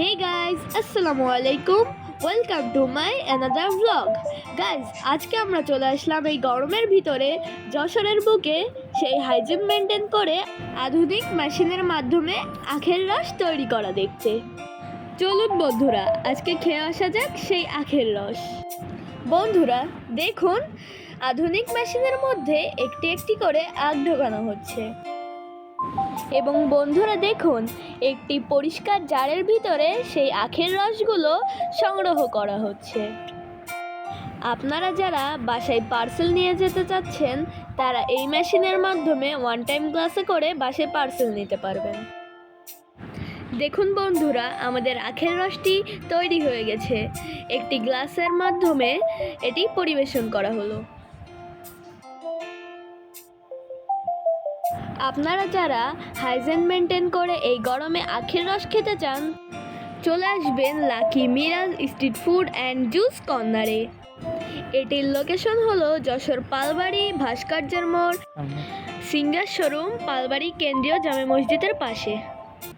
হে guys আসসালামু আলাইকুম welcome to my another blog guys আজকে আমরা চলে আসলাম এই গরমের ভিতরে যশোরের বুকে সেই হাইজিন মেনটেন করে আধুনিক মেশিনের মাধ্যমে আখের রস তৈরি করা দেখতে। চলুন বন্ধুরা, আজকে খেয়ে আসা যাক সেই আখের রস। বন্ধুরা, দেখুন, আধুনিক মেশিনের মধ্যে একটি একটি করে আখ ঢোকানো হচ্ছে। এবং বন্ধুরা দেখুন, একটি পরিষ্কার জারের ভিতরে সেই আখের রসগুলো সংগ্রহ করা হচ্ছে। আপনারা যারা বাসায় পার্সেল নিয়ে যেতে চাচ্ছেন, তারা এই মেশিনের মাধ্যমে ওয়ান টাইম গ্লাসে করে বাসায় পার্সেল নিতে পারবেন। দেখুন বন্ধুরা, আমাদের আখের রসটি তৈরি হয়ে গেছে। একটি গ্লাসের মাধ্যমে এটি পরিবেশন করা হলো। আপনারা যারা হাইজেন মেনটেন করে এই গরমে আখের রস খেতে চান, চলে আসবেন lucky Miraj street food and juice কর্নারে। এটির লোকেশন হলো যশোর পালবাড়ি ভাস্কর্যের মোড়, সিঙ্গার শোরুম, পালবাড়ি কেন্দ্রীয় জামে মসজিদের পাশে।